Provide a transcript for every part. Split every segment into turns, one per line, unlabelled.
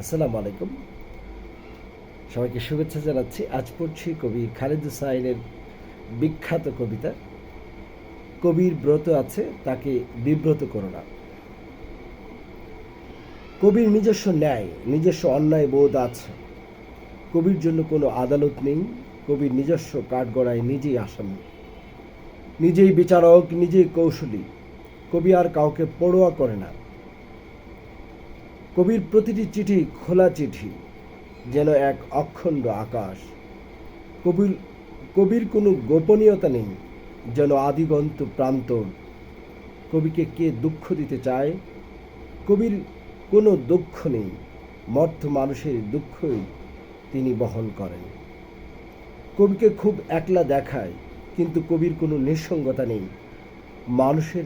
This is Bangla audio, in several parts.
আসসালামু আলাইকুম। সবাইকে শুভেচ্ছা জানাচ্ছি। আজ পড়ছি কবি খালিদ হুসাইনের বিখ্যাত কবিতা, কবির ব্রত আছে, তাকে বিব্রত করো না। কবির নিজস্ব ন্যায়, নিজস্ব অন্যায় বোধ আছে। কবির জন্য কোনো আদালত নেই, কবির নিজস্ব কাঠগড়ায় নিজেই আসামি। নিজেই বিচারক, নিজেই কৌশলী। কবি আর কাউকে পড়োয়া করে না। কবির প্রতিটি চিঠি খোলা চিঠি, যেন এক অখণ্ড আকাশ। কবির কবির কোনো গোপনীয়তা নেই, যেন আদিগন্ত প্রান্তর কবিকে কে দুঃখ দিতে চায়? কবির কোনো দুঃখ নেই, মর্থ মানুষের দুঃখই তিনি বহন করেন। কবিকে খুব একলা দেখায়, কিন্তু কবির কোনো নিঃসঙ্গতা নেই। মানুষের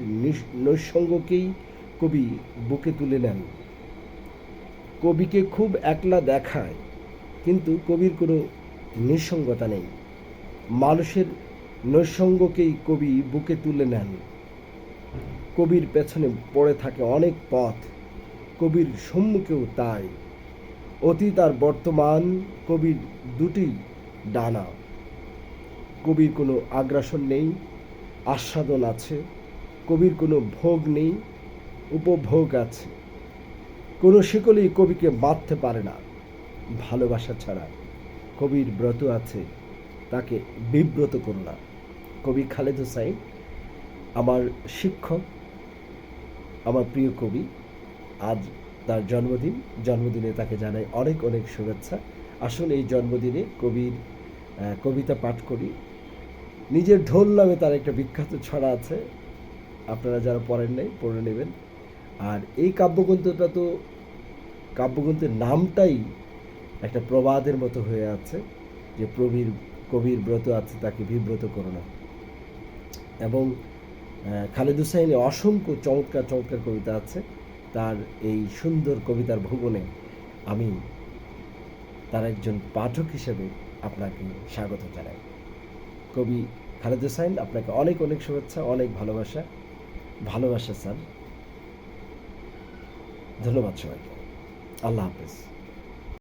নৈসঙ্গকেই কবি বুকে তুলে নেন। কবিকে খুব একলা দেখায়, কিন্তু কবির কোনো নিঃসঙ্গতা নেই। মানুষের নৈসঙ্গকেই কবি বুকে তুলে নেন। কবির পেছনে পড়ে থাকে অনেক পথ, কবির সম্মুখেও তাই। অতীত আর বর্তমান কবির দুটি ডানা। কবির কোনো আগ্রাসন নেই, আস্বাদন আছে। কবির কোনো ভোগ নেই, উপভোগ আছে। কোনো শিকলই কবিকে বাঁধতে পারে না। ভালোবাসা ছাড়া কবির ব্রত আছে, তাকে বিব্রত করো না। কবি খালেদ হোসাইন, আমার শিক্ষক, আমার প্রিয় কবি, আজ তার জন্মদিন। জন্মদিনে তাকে জানাই অনেক অনেক শুভেচ্ছা। আসুন এই জন্মদিনে কবির কবিতা পাঠ করি। নিজের ঢোল নামে তার একটা বিখ্যাত ছড়া আছে। আপনারা যারা পড়েন নাই, পড়ে নেবেন। আর এই কাব্যগ্রন্থটা তো কাব্যগ্রন্থের নামটাই একটা প্রবাদের মতো হয়ে আছে যে প্রবীর কবির ব্রত আছে তাকে বিব্রত করো না। এবং আহ, খালেদ হুসাইনের অসংখ্য চমৎকার চমৎকার কবিতা আছে। তার এই সুন্দর কবিতার ভুবনে আমি তার একজন পাঠক হিসেবে আপনাকে স্বাগত জানাই। কবি খালেদ হুসাইন আপনাকে অনেক অনেক শুভেচ্ছা অনেক ভালোবাসা। ভালোবাসা স্যার। ধন্যবাদ সবাইকে। Allah bless.